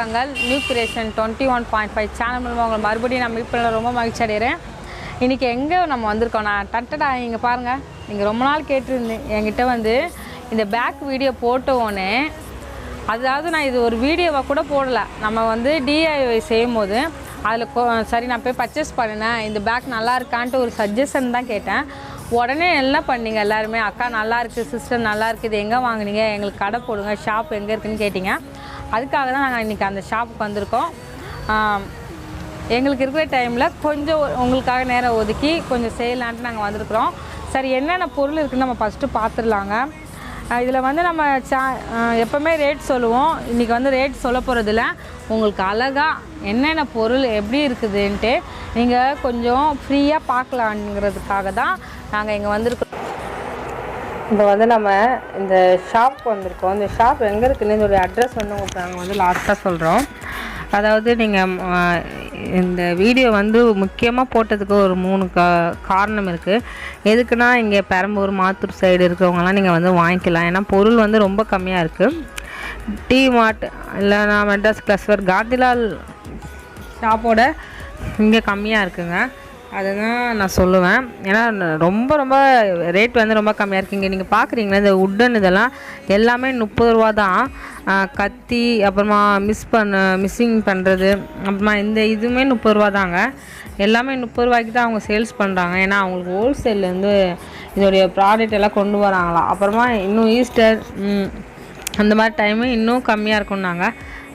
அன்பான new creation twenty one point five channel மூலமாக உங்களை மறுபடியும் நான் மீட் பண்ண ரொம்ப மகிழ்ச்சி அடைகிறேன். இன்றைக்கி எங்கே நம்ம வந்திருக்கோம்? நான் டட்டடா இங்கே பாருங்கள் நீங்கள் ரொம்ப நாள் கேட்டிருந்தேன் என்கிட்ட வந்து இந்த பேக் வீடியோ போட்ட உடனே அதாவது நான் இது ஒரு வீடியோவாக கூட போடலை. நம்ம வந்து டிஐஒய் செய்யும் போது அதில் சரி நான் போய் பர்ச்சேஸ் பண்ணினேன். இந்த பேக் நல்லா இருக்கான்ட்டு ஒரு சஜஷன் தான் கேட்டேன். உடனே என்ன பண்ணீங்க எல்லாருமே? அக்கா நல்லா இருக்குது சிஸ்டர் நல்லா இருக்குது இது எங்கே வாங்குனீங்க? எங்களுக்கு கடை போடுங்க. ஷாப் எங்கே இருக்குதுன்னு கேட்டிங்க. அதுக்காக தான் நாங்கள் இன்றைக்கி அந்த ஷாப்புக்கு வந்திருக்கோம். எங்களுக்கு இருக்கிற டைமில் கொஞ்சம் உங்களுக்காக நேரம் ஒதுக்கி கொஞ்சம் செய்யலான்ட்டு நாங்கள் வந்திருக்கிறோம். சரி என்னென்ன பொருள் இருக்குதுன்னு நம்ம ஃபஸ்ட்டு பார்த்துடலாங்க இதில் வந்து நம்ம சா எப்போவுமே ரேட் சொல்லுவோம். இன்றைக்கி வந்து ரேட் சொல்ல போகிறதில்ல உங்களுக்கு அழகாக என்னென்ன பொருள் எப்படி இருக்குதுன்ட்டு நீங்கள் கொஞ்சம் ஃப்ரீயாக பார்க்கலாங்கிறதுக்காக தான் நாங்கள் இங்கே வந்திருக்கோம். இப்போ வந்து நம்ம இந்த ஷாப் வந்திருக்கோம். இந்த ஷாப் எங்கே இருக்குன்னு இதோடைய அட்ரஸ் வந்து உங்களுக்கு நாங்கள் வந்து லாஸ்ட்டாக சொல்கிறோம் அதாவது நீங்கள் இந்த வீடியோ வந்து முக்கியமாக போட்டதுக்கு ஒரு மூணு கா காரணம் இருக்குது எதுக்குன்னா இங்கே பெரம்பூர் மாத்தூர் சைடு இருக்கிறவங்கலாம் நீங்கள் வந்து வாங்கிக்கலாம். ஏன்னா பொருள் வந்து ரொம்ப கம்மியாக இருக்குது டி மார்ட் இல்லைனா மெட்ராஸ் கிளஸ்வர் காந்திலால் ஷாப்போட இங்கே கம்மியாக இருக்குங்க. அதுதான் நான் சொல்லுவேன். ஏன்னா ரொம்ப ரொம்ப ரேட் வந்து ரொம்ப கம்மியாக இருக்குங்க நீங்கள் பார்க்குறீங்களா இந்த உட்டன் இதெல்லாம்? எல்லாமே முப்பது ரூபா தான். கத்தி அப்புறமா மிஸ் பண்ண மிஸ்ஸிங் பண்ணுறது அப்புறமா இந்த இதுவுமே முப்பது ரூபா தாங்க. எல்லாமே முப்பது ரூபாய்க்கு தான் அவங்க சேல்ஸ் பண்ணுறாங்க ஏன்னா அவங்களுக்கு ஹோல்சேல்லேருந்து இதோடைய ப்ராடக்ட் எல்லாம் கொண்டு வராங்களாம். அப்புறமா இன்னும் ஈஸ்டர் அந்த மாதிரி டைமு இன்னும் கம்மியாக இருக்கும்னாங்க.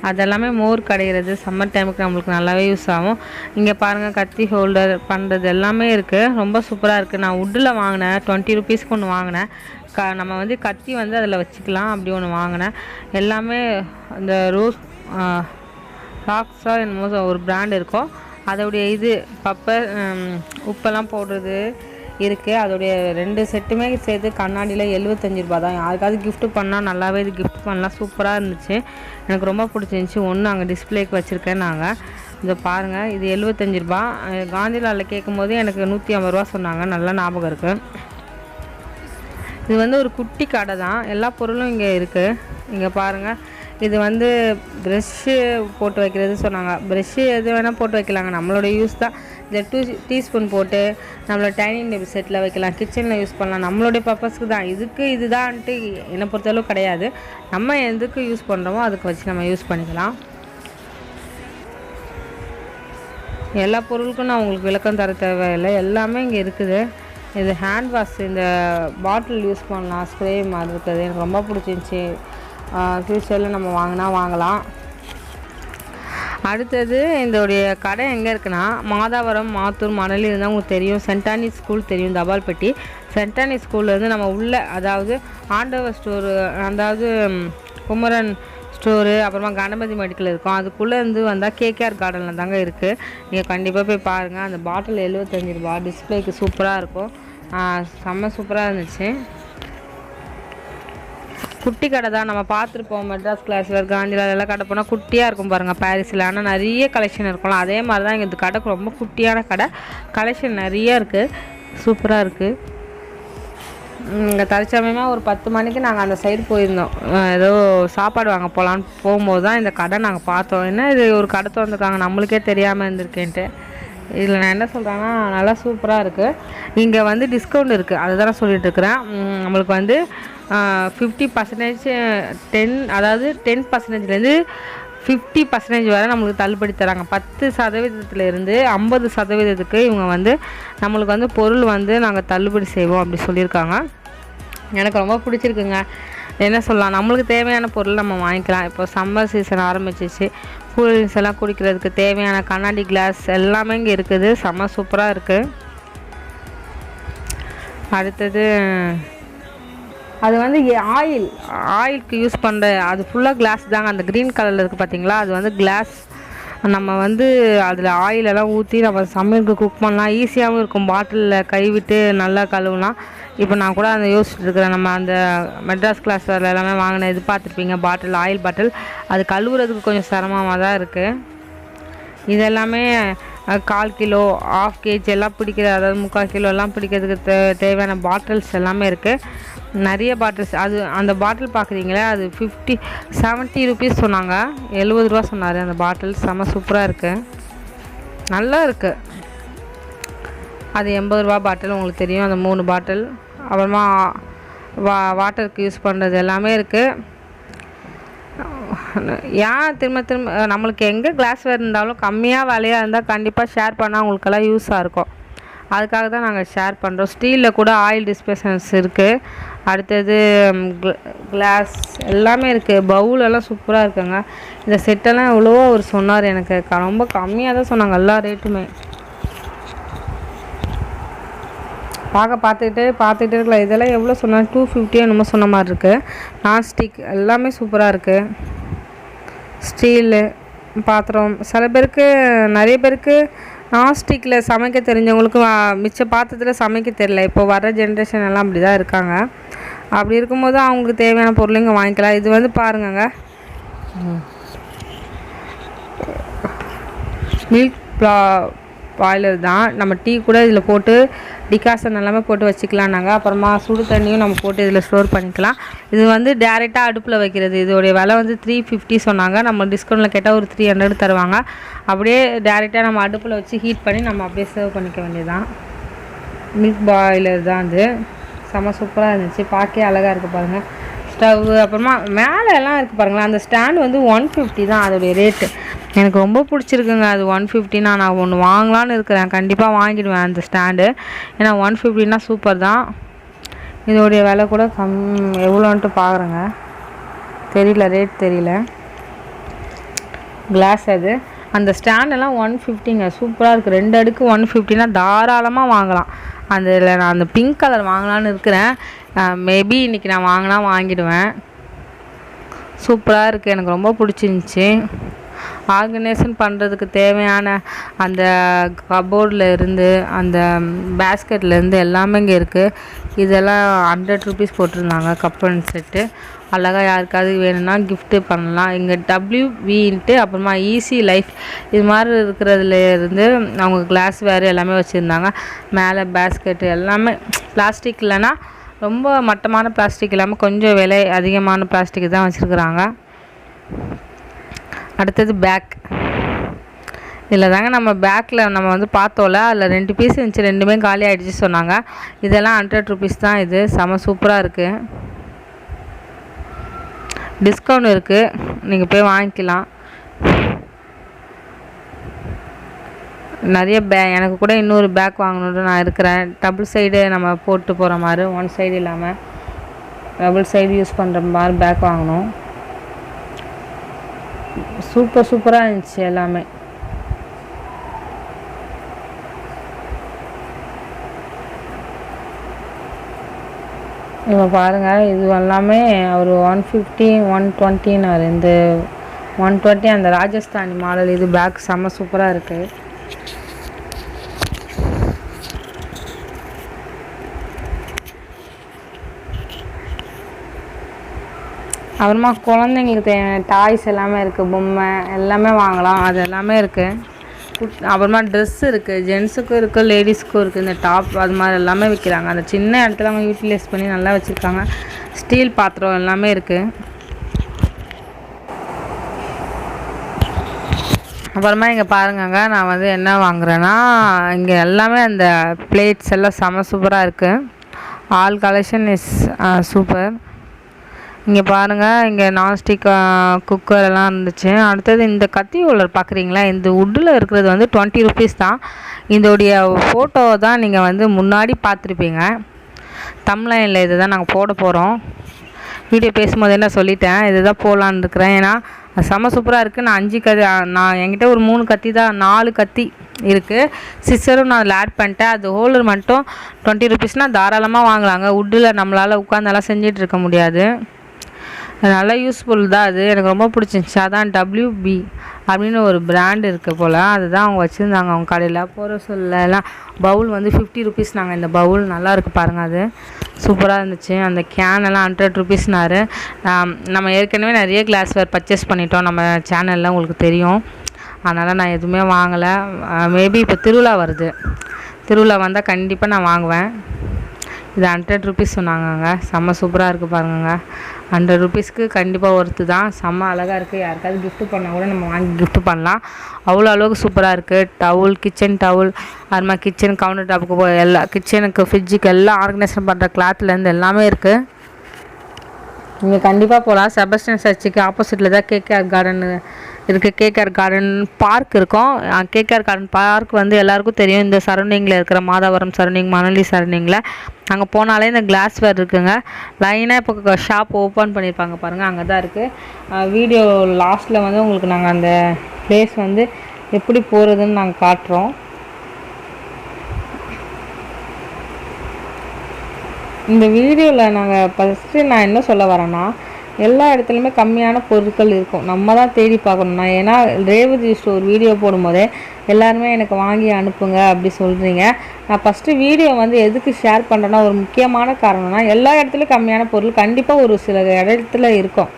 அதெல்லாமே மோர் கிடைக்கிறது சம்மர் டைமுக்கு நம்மளுக்கு நல்லாவே யூஸ் ஆகும். இங்கே பாருங்கள் கத்தி ஹோல்டர் பண்ணுறது எல்லாமே இருக்குது ரொம்ப சூப்பராக இருக்குது நான் உட்டில் வாங்கினேன். டுவெண்ட்டி ருபீஸ்க்கு ஒன்று வாங்கினேன். க நம்ம வந்து கத்தி வந்து அதில் வச்சுக்கலாம் அப்படி ஒன்று வாங்கினேன். எல்லாமே அந்த ரோஸ் ராக்ஸாக என்னமோ ஒரு பிராண்ட் இருக்கும். அதோடைய இது பப்பர் உப்பெல்லாம் போடுறது இருக்குது அதோடைய ரெண்டு செட்டுமே சேர்த்து கண்ணாடியில் எழுபத்தஞ்சி ரூபா தான். யாருக்காவது கிஃப்ட் பண்ணால் நல்லாவே இது கிஃப்ட் பண்ணலாம் சூப்பராக இருந்துச்சு. எனக்கு ரொம்ப பிடிச்சிருந்துச்சி. ஒன்று அங்கே டிஸ்பிளேக்கு வச்சுருக்கேன் நாங்கள் இதை பாருங்கள் இது எழுபத்தஞ்சி ரூபா அஹ் காந்திலாலில் கேட்கும்போது எனக்கு நூற்றி ஐம்பது ரூபா சொன்னாங்க. நல்லா ஞாபகம் இருக்குது இது வந்து ஒரு குட்டி கடை தான். எல்லா பொருளும் இங்கே இருக்குது இங்கே பாருங்கள் இது வந்து ப்ரெஷ்ஷு போட்டு வைக்கிறது சொன்னாங்க. ப்ரெஷ்ஷு எது வேணால் போட்டு வைக்கலாங்க. நம்மளோட யூஸ் தான். இந்த டூ டீஸ்பூன் போட்டு நம்மளோட டைனிங் டேபிள் செட்டில் வைக்கலாம் கிச்சனில் யூஸ் பண்ணலாம். நம்மளுடைய பர்பஸ்க்கு தான். இதுக்கு இதுதான்ட்டு என்னை பொறுத்தளவு கிடையாது. நம்ம எதுக்கு யூஸ் பண்ணுறோமோ அதுக்கு வச்சு நம்ம யூஸ் பண்ணிக்கலாம். எல்லா பொருளுக்கும் நான் உங்களுக்கு விளக்கம் தர தேவையில்லை. எல்லாமே இங்கே இருக்குது. இது ஹேண்ட் வாஷ் இந்த பாட்டில் யூஸ் பண்ணலாம். ஸ்ப்ரே மாதிரி இருக்குது எனக்கு ரொம்ப பிடிச்சிருந்துச்சி. ஃப்யூச்சரில் நம்ம வாங்கினா வாங்கலாம். அடுத்தது இதோடைய கடை எங்கே இருக்குன்னா மாதாவரம் மாத்தூர் மணலி இருந்தால் உங்களுக்கு தெரியும். சென்டானி ஸ்கூல் தெரியும் தபால்பட்டி. சென்டானி ஸ்கூல்லேருந்து நம்ம உள்ளே அதாவது ஆண்டவர் ஸ்டோரு அதாவது குமரன் ஸ்டோரு அப்புறமா கணபதி மெடிக்கல் இருக்கும். அதுக்குள்ளே இருந்து வந்தால் கேகேஆர் கார்டனில் தாங்க இருக்குது நீங்கள் கண்டிப்பாக போய் பாருங்கள் அந்த பாட்டில் எழுபத்தஞ்சி ரூபா டிஸ்பிளேக்கு சூப்பராக இருக்கும். செம்ம சூப்பராக இருந்துச்சு. குட்டி கடை தான். நம்ம பார்த்துருப்போம் மெட்ராஸ் கிளாஸில் காந்தியில் எல்லாம் கடை போனால் குட்டியாக இருக்கும் பாருங்கள் பாரிஸில். ஆனால் நிறைய கலெக்ஷன் இருக்கும்ல அதே மாதிரி தான் இந்த கடை ரொம்ப குட்டியான கடை. கலெக்ஷன் நிறையா இருக்குது சூப்பராக இருக்குது இங்கே தற்சமயமாக ஒரு பத்து மணிக்கு நாங்கள் அந்த சைடு போயிருந்தோம். ஏதோ சாப்பாடு வாங்க போகலான்னு போகும்போது தான் இந்த கடை நாங்கள் பார்த்தோம். என்ன இது ஒரு கடை திறந்துருக்காங்க நம்மளுக்கே தெரியாமல் இருந்திருக்கேன்ட்டு. இதில் நான் என்ன சொல்கிறேன்னா நல்லா சூப்பராக இருக்குது இங்கே வந்து டிஸ்கவுண்ட் இருக்குது அதை தான் இருக்கிறேன். நம்மளுக்கு வந்து ஃபிஃப்டி பர்சன்டேஜ் டென் அதாவது டென் பர்சன்டேஜ்லேருந்து ஃபிஃப்டி பர்சன்டேஜ் வரை நம்மளுக்கு தள்ளுபடி தராங்க. பத்து சதவீதத்துலேருந்து ஐம்பது சதவீதத்துக்கு இவங்க வந்து நம்மளுக்கு வந்து பொருள் வந்து நாங்கள் தள்ளுபடி செய்வோம் அப்படி சொல்லியிருக்காங்க. எனக்கு ரொம்ப பிடிச்சிருக்குங்க. என்ன சொல்லலாம் நம்மளுக்கு தேவையான பொருள் நம்ம வாங்கிக்கலாம். இப்போ சம்மர் சீசன் ஆரம்பிச்சிச்சு. கூலிங்ஸ் எல்லாம் குடிக்கிறதுக்கு தேவையான கண்ணாடி கிளாஸ் எல்லாமே இங்கே இருக்குது. செம்ம சூப்பராக இருக்குது அடுத்தது அது வந்து ஆயில். ஆயிலுக்கு யூஸ் பண்ணுற அது ஃபுல்லாக கிளாஸ் தாங்க. அந்த க்ரீன் கலரில் இருக்குது பார்த்தீங்களா அது வந்து கிளாஸ் நம்ம வந்து அதில் ஆயிலெல்லாம் ஊற்றி நம்ம சமையலுக்கு குக் பண்ணலாம். ஈஸியாகவும் இருக்கும். பாட்டிலில் கைவிட்டு நல்லா கழுவலாம். இப்போ நான் கூட அந்த யோசிச்சுட்டு இருக்கிறேன். நம்ம அந்த மெட்ராஸ் கிளாஸ் எல்லாமே வாங்கின இது பார்த்துருப்பீங்க. பாட்டில் ஆயில் பாட்டில் அது கழுவுறதுக்கு கொஞ்சம் சிரமமாக தான் இருக்குது இது எல்லாமே கால் கிலோ ஆஃப் கேஜி எல்லாம் பிடிக்கிற அதாவது முக்கால் கிலோ எல்லாம் பிடிக்கிறதுக்கு தே தேவையான பாட்டில்ஸ் எல்லாமே இருக்குது நிறைய பாட்டில்ஸ் அது அந்த பாட்டில் பார்க்குறீங்களே அது ஃபிஃப்டி செவன்ட்டி ருபீஸ் சொன்னாங்க. எழுபது ரூபா சொன்னார் அந்த பாட்டில் செம்ம சூப்பராக இருக்குது நல்லா இருக்குது அது எண்பது ரூபா பாட்டில் உங்களுக்கு தெரியும். அந்த மூணு பாட்டில் அப்புறமா வா வாட்டருக்கு யூஸ் பண்ணுறது எல்லாமே இருக்குது ஏன் திரும்ப திரும்ப நம்மளுக்கு எங்கே கிளாஸ் இருந்தாலும் கம்மியாக விலையாக இருந்தால் கண்டிப்பாக ஷேர் பண்ணால் உங்களுக்கெல்லாம் யூஸாக இருக்கும். அதுக்காக தான் நாங்கள் ஷேர் பண்ணுறோம் ஸ்டீலில் கூட ஆயில் டிஸ்பென்சர்ஸ் இருக்குது அடுத்தது கிளாஸ் எல்லாமே இருக்குது பவுல் எல்லாம் சூப்பராக இருக்குங்க. இந்த செட்டெல்லாம் எவ்வளவோ அவர் சொன்னார் எனக்கு. க- ரொம்ப கம்மியாக தான் சொன்னாங்க எல்லா ரேட்டுமே பார்க்க பார்த்துக்கிட்டே பார்த்துக்கிட்டே இருக்கலாம் இதெல்லாம் எவ்வளோ சொன்னால் டூ ஃபிஃப்டியே என்னமோ சொன்ன மாதிரி இருக்குது நான்ஸ்டிக் எல்லாமே சூப்பராக இருக்குது ஸ்டீலு பாத்திரம். சில பேருக்கு நிறைய பேருக்கு நான்ஸ்டிக்கில் சமைக்க தெரிஞ்சவங்களுக்கு மிச்ச பாத்திரத்தில் சமைக்க தெரியல. இப்போ வர ஜென்ரேஷன் எல்லாம் அப்படி தான் இருக்காங்க. அப்படி இருக்கும்போது அவங்களுக்கு தேவையான பொருள் இங்கே வாங்கிக்கலாம். இது வந்து பாருங்கங்க. மில்க் ப்ளா பாய்லர் தான். நம்ம டீ கூட இதில் போட்டு டிகாசன் எல்லாமே போட்டு வச்சுக்கலாம்னாங்க. அப்புறமா சுடு தண்ணியும் நம்ம போட்டு இதில் ஸ்டோர் பண்ணிக்கலாம். இது வந்து டேரெக்டாக அடுப்பில் வைக்கிறது. இதோடைய விலை வந்து த்ரீ ஃபிஃப்டி சொன்னாங்க. நம்ம டிஸ்கவுண்ட்டில் கேட்டால் ஒரு த்ரீ ஹண்ட்ரட் தருவாங்க. அப்படியே டேரெக்டாக நம்ம அடுப்பில் வச்சு ஹீட் பண்ணி நம்ம அப்படியே சர்வ் பண்ணிக்க வேண்டியதுதான். மில்க் பாய்லர் தான் அது. செம்ம சூப்பராக இருந்துச்சு. பார்க்கவே அழகாக இருக்குது பாருங்கள் ஸ்டவ் அப்புறமா மேலே எல்லாம் இருக்குது பாருங்களேன். அந்த ஸ்டாண்ட் வந்து ஒன் ஃபிஃப்டி தான். அதோடைய ரேட்டு எனக்கு ரொம்ப பிடிச்சிருக்குங்க. அது ஒன் ஃபிஃப்டினா நான் ஒன்று வாங்கலான்னு இருக்கிறேன். கண்டிப்பாக வாங்கிடுவேன் அந்த ஸ்டாண்டு ஏன்னா ஒன் ஃபிஃப்டினா சூப்பர் தான். இதோடைய விலை கூட கம் எவ்வளோன்ட்டு பார்க்குறேங்க தெரியல ரேட் தெரியல. கிளாஸ் அது. அந்த ஸ்டாண்டெல்லாம் ஒன் ஃபிஃப்டிங்க சூப்பராக இருக்குது ரெண்டு அடுக்கு ஒன் ஃபிஃப்டினா தாராளமாக வாங்கலாம். அதில் நான் அந்த பிங்க் கலர் வாங்கலான்னு இருக்கிறேன். மேபி இன்றைக்கி நான் வாங்கினா வாங்கிடுவேன். சூப்பராக இருக்குது எனக்கு ரொம்ப பிடிச்சிருந்துச்சி. ஆர்கனைசன் பண்ணுறதுக்கு தேவையான அந்த கபோர்டில் இருந்து அந்த பேஸ்கெட்லேருந்து எல்லாமே இங்கே இருக்குது இதெல்லாம் ஹண்ட்ரட் ருபீஸ் போட்டிருந்தாங்க கப் அண்ட் செட்டு அழகாக யாருக்காவது வேணும்னா கிஃப்ட்டு பண்ணலாம். இங்கே டபிள்யூவின்ட்டு அப்புறமா ஈஸி லைஃப் இது மாதிரி இருக்கிறதுல இருந்து அவங்க கிளாஸ் வேறு எல்லாமே வச்சுருந்தாங்க. மேலே பேஸ்கெட்டு எல்லாமே. பிளாஸ்டிக் இல்லைன்னா ரொம்ப மட்டமான பிளாஸ்டிக் இல்லாமல் கொஞ்சம் விலை அதிகமான பிளாஸ்டிக் தான் வச்சுருக்குறாங்க. அடுத்தது பேக் இதில் தாங்க நம்ம பேக்கில் நம்ம வந்து பார்த்தோம்ல அதில் ரெண்டு பீஸ் இருந்துச்சு ரெண்டுமே காலி ஆகிடுச்சு சொன்னாங்க. இதெல்லாம் ஹண்ட்ரட் ருபீஸ் தான் இது. செம சூப்பராக இருக்குது டிஸ்கவுண்ட் இருக்குது நீங்கள் போய் வாங்கிக்கலாம். நிறைய பே எனக்கு கூட இன்னொரு பேக் வாங்கணுன்னு நான் இருக்கிறேன். டபுள் சைடு நம்ம போட்டு போகிற மாதிரி ஒன் சைடு இல்லாமல் டபுள் சைடு யூஸ் பண்ணுற மாதிரி பேக் வாங்கணும். சூப்பர் சூப்பராக இருந்துச்சு எல்லாமே. இப்போ பாருங்கள் இது எல்லாமே ஒரு ஒன் ஃபிஃப்டி ஒன் டுவெண்ட்டின்னு இந்த ஒன் டுவெண்ட்டி அந்த ராஜஸ்தானி மாடல் இது பேக் செம்ம சூப்பராக இருக்குது அப்புறமா குழந்தைங்களுக்கு டாய்ஸ் எல்லாமே இருக்குது பொம்மை எல்லாமே வாங்கலாம் அது எல்லாமே இருக்குது அப்புறமா ட்ரெஸ் இருக்குது ஜென்ஸுக்கும் இருக்குது லேடிஸ்க்கும் இருக்குது இந்த டாப் அது மாதிரி எல்லாமே விற்கிறாங்க அந்த சின்ன இடத்துல அவங்க யூட்டிலைஸ் பண்ணி நல்லா வச்சுருக்காங்க. ஸ்டீல் பாத்திரம் எல்லாமே இருக்குது அப்புறமா இங்கே பாருங்கங்க நான் வந்து என்ன வாங்குறேன்னா இங்கே எல்லாமே அந்த பிளேட்ஸ் எல்லாம் செம சூப்பராக இருக்குது ஆல் கலெக்ஷன் இஸ் சூப்பர் இங்கே பாருங்கள் இங்கே நான்ஸ்டிக் குக்கர் எல்லாம் இருந்துச்சு. அடுத்தது இந்த கத்தி உள்ளர் பார்க்குறீங்களா இந்த வுட்டில் இருக்கிறது வந்து டுவெண்ட்டி ருபீஸ் தான். இதோடைய ஃபோட்டோ தான் நீங்கள் வந்து முன்னாடி பார்த்துருப்பீங்க. தம்லைனில் இதை தான் நாங்கள் போட போகிறோம் வீடியோ பேசும்போது என்ன சொல்லிட்டேன்? இதுதான் போடலான்னு இருக்கிறேன். ஏன்னா செம செம்ம சூப்பராக இருக்குது நான் அஞ்சு கத்தி நான் என்கிட்ட ஒரு மூணு கத்தி தான் நாலு கத்தி இருக்குது சிஸ்டரும் நான் அதில் ஆட் பண்ணிட்டேன். அது ஹோல்டர் மட்டும் டுவெண்ட்டி ருபீஸ்னால் தாராளமாக வாங்கலாங்க. வுட்டில் நம்மளால் உட்காந்தெல்லாம் செஞ்சிட்ருக்க முடியாது. நல்லா யூஸ்ஃபுல் தான் அது. எனக்கு ரொம்ப பிடிச்சிருந்துச்சி. அதான் டபிள்யூபி அப்படின்னு ஒரு பிராண்ட் இருக்குது போல். அதுதான் அவங்க வச்சுருந்தாங்க. அவங்க கடையில் போகிற சொல்லலாம் பவுல் வந்து ஃபிஃப்டி ருபீஸ் நாங்கள் இந்த பவுல் நல்லா இருக்குது பாருங்கள் அது. சூப்பராக இருந்துச்சு. அந்த கேன் எல்லாம் ஹண்ட்ரட் ருபீஸ்னாரு நம்ம ஏற்கனவே நிறைய கிளாஸ் வேறு பர்ச்சேஸ் பண்ணிட்டோம். நம்ம சேனலில் உங்களுக்கு தெரியும். அதனால் நான் எதுவுமே வாங்கலை. மேபி இப்போ திருவிழா வருது. திருவிழா வந்தால் கண்டிப்பாக நான் வாங்குவேன். இது ஹண்ட்ரட் ருபீஸ் சொன்னாங்கங்க. செம்ம சூப்பராக இருக்குது பாருங்கங்க. ஹண்ட்ரட் ருபீஸ்க்கு கண்டிப்பாக ஒர்த்து தான். செம்ம அழகாக இருக்குது யாருக்காவது கிஃப்ட் பண்ணால் கூட நம்ம வாங்கி கிஃப்ட் பண்ணலாம். அவ்வளோ அளவுக்கு சூப்பராக இருக்குது டவுல் கிச்சன் டவுல் அதுமாதிரி கிச்சன் கவுண்டர் டாப்புக்கு போ எல்லா கிச்சனுக்கு ஃப்ரிட்ஜுக்கு எல்லாம் ஆர்கனைசேஷன் பண்ணுற கிளாத்லேருந்து எல்லாமே இருக்குது நீங்கள் கண்டிப்பாக போகலாம் செபஸ்டியன் சர்ச்சுக்கு ஆப்போசிட்டில் தான் கேகேஆர் கார்டன் இருக்குது கேகேஆர் கார்டன் பார்க் இருக்கும். கேகேஆர் கார்டன் பார்க் வந்து எல்லாருக்கும் தெரியும். இந்த சரௌண்டிங்கில் இருக்கிற மாதாவரம் சரௌண்டிங் மணலி சரௌண்டிங்கில் அங்கே போனாலே இந்த கிளாஸ் வேர் இருக்குங்க. லைனாக இப்போ ஷாப் ஓப்பன் பண்ணியிருப்பாங்க பாருங்கள் அங்கே தான் இருக்குது வீடியோ லாஸ்ட்டில் வந்து உங்களுக்கு நாங்கள் அந்த பிளேஸ் வந்து எப்படி போகிறதுன்னு நாங்கள் காட்டுறோம். இந்த வீடியோவில் நாங்கள் ஃபஸ்ட்டு நான் என்ன சொல்ல வரேன்னா எல்லா இடத்துலையுமே கம்மியான பொருட்கள் இருக்கும். நம்ம தான் தேடி பார்க்கணும். நான் ஏன்னா ரேவதி ஸ்டோர் வீடியோ போடும்போதே எல்லாருமே எனக்கு வாங்கி அனுப்புங்க அப்படி சொல்கிறீங்க நான் ஃபஸ்ட்டு வீடியோ வந்து எதுக்கு ஷேர் பண்ணுறேன்னா ஒரு முக்கியமான காரணம்னா எல்லா இடத்துலையும் கம்மியான பொருள் கண்டிப்பாக ஒரு சில இடத்துல இருக்கும்.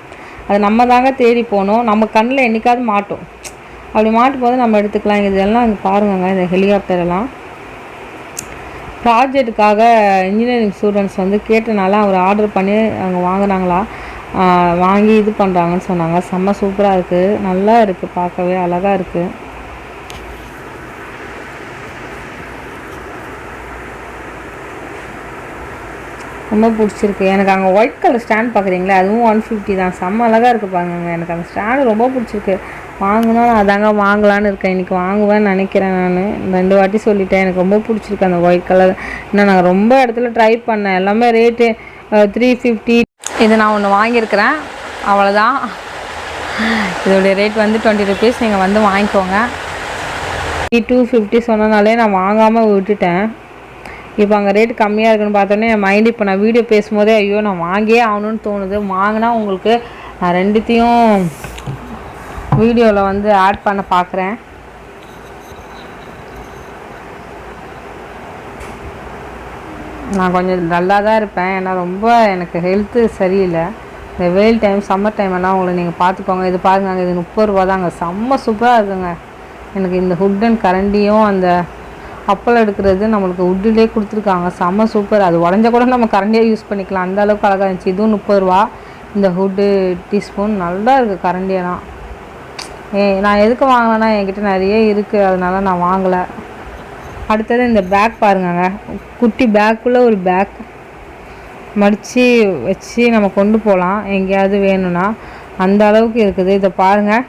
அது நம்ம தாங்க தேடி போகணும். நம்ம கண்ணில் என்றைக்காவது மாட்டோம். அப்படி மாட்டும் போது நம்ம எடுத்துக்கலாம். இதெல்லாம் இங்கே பாருங்கங்க இந்த ஹெலிகாப்டர் எல்லாம். ப்ராஜெக்ட்டுக்காக இன்ஜினியரிங் ஸ்டூடெண்ட்ஸ் வந்து கேட்டனால அவர் ஆர்டர் பண்ணி அங்கே வாங்குனாங்களா? வாங்கி இது பண்ணுறாங்கன்னு சொன்னாங்க. செம்ம சூப்பராக இருக்குது நல்லா இருக்குது பார்க்கவே அழகாக இருக்குது ரொம்ப பிடிச்சிருக்கு. எனக்கு அங்கே ஒயிட் கலர் ஸ்டாண்ட் பார்க்குறீங்களா அதுவும் ஒன் ஃபிஃப்டி தான். செம்ம அழகாக இருக்குது பாருங்க எனக்கு அந்த ஸ்டாண்டு ரொம்ப பிடிச்சிருக்கு. வாங்கினா நான் அதாங்க வாங்கலான்னு இருக்கேன். இன்றைக்கி வாங்குவேன்னு நினைக்கிறேன் நான். ரெண்டு வாட்டி சொல்லிட்டேன். எனக்கு ரொம்ப பிடிச்சிருக்கு அந்த ஒயிட் கலர் இன்னும் நான் ரொம்ப இடத்துல ட்ரை பண்ணேன். எல்லாமே ரேட்டு த்ரீ ஃபிஃப்டி இது நான் ஒன்று வாங்கியிருக்கிறேன். அவ்வளோதான் இதோடைய ரேட் வந்து டுவெண்ட்டி ருபீஸ் நீங்கள் வந்து வாங்கிக்கோங்க. டூ ஃபிஃப்டி சொன்னனாலே நான் வாங்காமல் விட்டுட்டேன். இப்போ அங்கே ரேட் கம்மியாக இருக்குன்னு பார்த்தோன்னே என் மைண்ட் இப்போ நான் வீடியோ பேசும்போதே ஐயோ நான் வாங்கியே ஆகணும்னு தோணுது. வாங்கினா உங்களுக்கு நான் ரெண்டுத்தையும் வீடியோவில் வந்து ஆட் பண்ண பார்க்குறேன் நான் கொஞ்சம் நல்லா தான் இருப்பேன். ஏன்னா ரொம்ப எனக்கு ஹெல்த்து சரியில்லை. இந்த வெயில் டைம் சம்மர் டைம் எல்லாம் உங்களை நீங்கள் பார்த்துக்கோங்க. இது பாருங்க இது முப்பது ரூபா தாங்க செம்ம சூப்பராக இருக்குங்க. எனக்கு இந்த ஹுட் அண்ட் கரண்டியும் அந்த அப்பளம் எடுக்கிறது நம்மளுக்கு உட்டிலே கொடுத்துருக்காங்க. செம்ம சூப்பர் அது உடஞ்ச கூட நம்ம கரண்டியாக யூஸ் பண்ணிக்கலாம். அந்த அளவுக்கு அழகாக இருந்துச்சு. இதுவும் முப்பது ரூபா. இந்த ஹுட்டு டீஸ்பூன் நல்லா இருக்குது கரண்டியெல்லாம். ஏ நான் எதுக்கு வாங்கினேன்னா என்கிட்ட நிறைய இருக்குது அதனால நான் வாங்கலை. அடுத்தது இந்த பேக் பாருங்கங்க. குட்டி பேக்குள்ளே ஒரு பேக் மடித்து வச்சு நம்ம கொண்டு போகலாம் எங்கேயாவது வேணும்னா. அந்த அளவுக்கு இருக்குது. இதை பாருங்கள்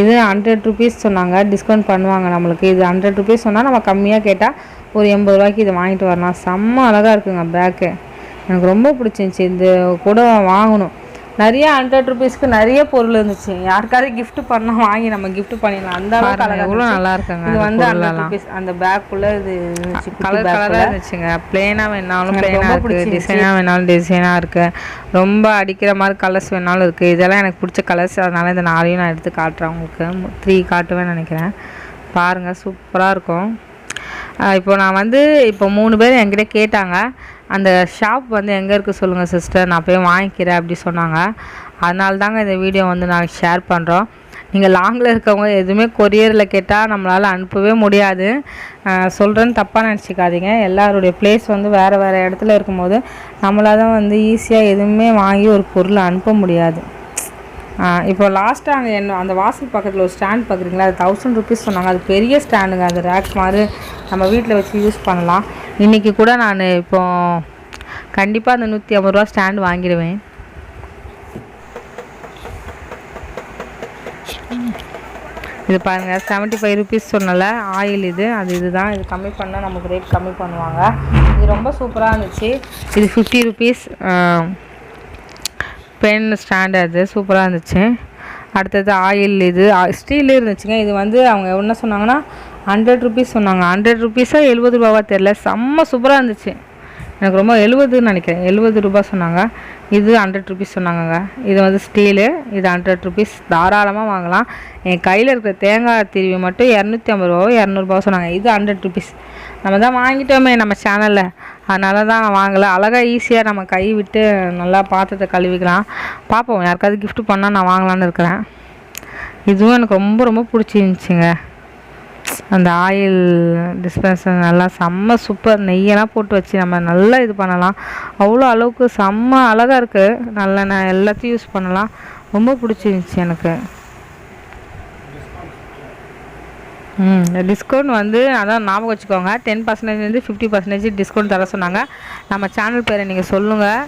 இது ஹண்ட்ரட் ருபீஸ் சொன்னாங்க. டிஸ்கவுண்ட் பண்ணுவாங்க நம்மளுக்கு. இது ஹண்ட்ரட் ருபீஸ் சொன்னால் நம்ம கம்மியாக கேட்டால் ஒரு எண்பது ரூபாய்க்கு இதை வாங்கிட்டு வரலாம். செம்ம அழகாக இருக்குங்க பேக்கு எனக்கு ரொம்ப பிடிச்சிருந்துச்சி. இந்த கூட வாங்கணும். நிறைய ஹண்ட்ரட் ருபீஸ்க்கு நிறைய பொருள் இருந்துச்சு. யாருக்காவது gift பண்ணா வாங்கி நம்ம gift பண்ணிடலாம். அந்த அளவுக்கு எவ்வளோ. நல்லா இருக்குங்க இது வந்து ஹண்ட்ரட். ருபீஸ் அந்த பேக்குள்ள இது இருந்துச்சு கலர் கலராக இருந்துச்சுங்க. ப்ளெயினாக வேணாலும் ரொம்ப இருக்குது. டிசைனாக வேணாலும் டிசைனாக இருக்குது ரொம்ப அடிக்கிற மாதிரி கலர்ஸ் வேணாலும் இருக்குது இதெல்லாம் எனக்கு பிடிச்ச கலர்ஸ் அதனால் இந்த நாளையும் நான் எடுத்து காட்டுறேன் உங்களுக்கு. த்ரீ காட்டுவேன்னு நினைக்கிறேன். பாருங்கள் சூப்பராக இருக்கும். இப்போ நான் வந்து இப்போ மூணு பேர் என்கிட்ட கேட்டாங்க. அந்த ஷாப் வந்து எங்கே இருக்குது சொல்லுங்கள் சிஸ்டர் நான் போய் வாங்கிக்கிறேன் அப்படி சொன்னாங்க. அதனால தாங்க இந்த வீடியோ வந்து நாங்கள் ஷேர் பண்ணுறோம் நீங்கள் லாங்கில் இருக்கவங்க எதுவுமே கொரியரில் கேட்டால் நம்மளால் அனுப்பவே முடியாது. சொல்கிறேன்னு தப்பாக நினச்சிக்காதீங்க. எல்லாருடைய பிளேஸ் வந்து வேறு வேறு இடத்துல இருக்கும்போது நம்மளால் தான் வந்து ஈஸியாக எதுவுமே வாங்கி ஒரு பொருளை அனுப்ப முடியாது. இப்போ லாஸ்ட்டாக அங்கே என்ன அந்த வாசல் பக்கத்தில் ஒரு ஸ்டாண்ட் பார்க்குறீங்களா அது தௌசண்ட் ருபீஸ் சொன்னாங்க. அது பெரிய ஸ்டாண்டுங்க அது ரேக் மாதிரி நம்ம வீட்டில் வச்சு யூஸ் பண்ணலாம். இன்றைக்கி கூட நான் இப்போ கண்டிப்பாக அந்த நூற்றி ஐம்பது ரூபா ஸ்டாண்ட் வாங்கிடுவேன். இது பாருங்கள் செவன்ட்டி ஃபைவ் ருபீஸ் சொன்னல ஆயில் இது அது இதுதான். இது கம்மி பண்ணால் நமக்கு ரேட் கம்மி பண்ணுவாங்க. இது ரொம்ப சூப்பராக இருந்துச்சு. இது ஃபிஃப்டி ருபீஸ் பென் ஸ்டாண்டு அது சூப்பராக இருந்துச்சு. அடுத்தது ஆயில் இது ஸ்டீல் இருந்துச்சுங்க. இது வந்து அவங்க என்ன சொன்னாங்கன்னா ஹண்ட்ரட் ருபீஸ் சொன்னாங்க. ஹண்ட்ரட் ருபீஸாக எழுபது ரூபாவா தெரில செம்ம சூப்பராக இருந்துச்சு. எனக்கு ரொம்ப எழுபதுன்னு நினைக்கிறேன். எழுபது ரூபா சொன்னாங்க. இது ஹண்ட்ரட் ருபீஸ் சொன்னாங்கங்க. இது வந்து ஸ்டீலு இது ஹண்ட்ரட் ருபீஸ் தாராளமாக வாங்கலாம். என் கையில் இருக்கிற தேங்காய் திருவி மட்டும் இரநூத்தி ஐம்பது ரூபாவோ இரநூறுபாவோ சொன்னாங்க. இது ஹண்ட்ரட் ருபீஸ் நம்ம தான் வாங்கிட்டோமே நம்ம சேனலில் அதனால தான் நான் வாங்கலை. அழகாக ஈஸியாக நம்ம கை விட்டு நல்லா பாத்திரத்தை கழுவிக்கலாம். பார்ப்போம் யாருக்காவது கிஃப்ட் பண்ணால் நான் வாங்கலான்னு இருக்கிறேன். இதுவும் எனக்கு ரொம்ப ரொம்ப பிடிச்சிருந்துச்சிங்க. அந்த ஆயில் டிஸ்பென்சர் நல்லா செம்ம சூப்பர் நெய்யெல்லாம் போட்டு வச்சு நம்ம நல்லா இது பண்ணலாம். அவ்வளோ அளவுக்கு செம்ம அழகாக இருக்குது நல்லெண்ணெய் எல்லாத்தையும் யூஸ் பண்ணலாம். ரொம்ப பிடிச்சிருந்துச்சி எனக்கு. ம் டிஸ்கவுண்ட் வந்து அதான் ஞாபகம் வச்சுக்கோங்க. டென் பர்சன்டேஜ் வந்து ஃபிஃப்டி பர்சன்டேஜ் டிஸ்கவுண்ட் தர சொன்னாங்க. நம்ம சேனல் பேரை நீங்கள் சொல்லுங்கள்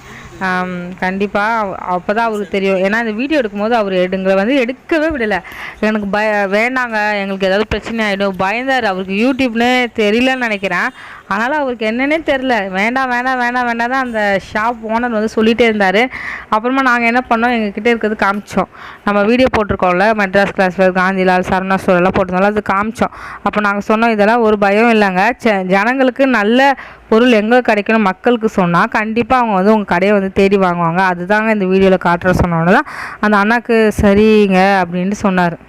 கண்டிப்பாக அப்போ தான் அவருக்கு தெரியும். ஏன்னா இந்த வீடியோ எடுக்கும்போது அவர் எடுங்களை வந்து எடுக்கவே விடலை. எனக்கு பய வேண்டாங்க. எங்களுக்கு ஏதாவது பிரச்சனை ஆகிடும் பயந்தார். அவருக்கு யூடியூப்னே தெரியலன்னு நினைக்கிறேன். அதனால் அவருக்கு என்னன்னே தெரில வேண்டாம் வேண்டாம் வேண்டாம் வேண்டாம் தான் அந்த ஷாப் ஓனர் வந்து சொல்லிகிட்டே இருந்தார். அப்புறமா நாங்கள் என்ன பண்ணோம்? எங்ககிட்ட இருக்கிறது காமிச்சோம். நம்ம வீடியோ போட்டிருக்கோம்ல மெட்ராஸ் கிளாஸில் காந்திலால் சரவணா ஸ்டோர் எல்லாம் போட்டிருந்தோம்ல அது காமிச்சோம். அப்போ நாங்கள் சொன்னோம் இதெல்லாம் ஒரு பயம் இல்லைங்க. ச- ஜனங்களுக்கு நல்ல பொருள் எங்கே கிடைக்கணும்? மக்களுக்கு சொன்னால் கண்டிப்பாக அவங்க வந்து உங்கள் கடையை வந்து தேடி வாங்குவாங்க. அதுதாங்க இந்த வீடியோவில் காட்டுற சொன்னோன்னு தான் அந்த அண்ணாக்கு சரிங்க அப்படின்ட்டு சொன்னார்.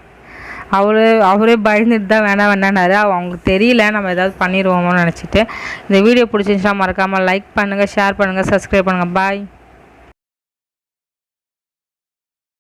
அவரு அவரே பயந்துட்டு தான் வேணாம் வேணான்னாரு. அவங்களுக்கு தெரியல. நம்ம ஏதாவது பண்ணிடுவோமோன்னு நினச்சிட்டு. இந்த வீடியோ பிடிச்சிருந்துச்சுன்னா மறக்காமல் லைக் பண்ணுங்கள் ஷேர் பண்ணுங்கள் சப்ஸ்கிரைப் பண்ணுங்கள் பாய்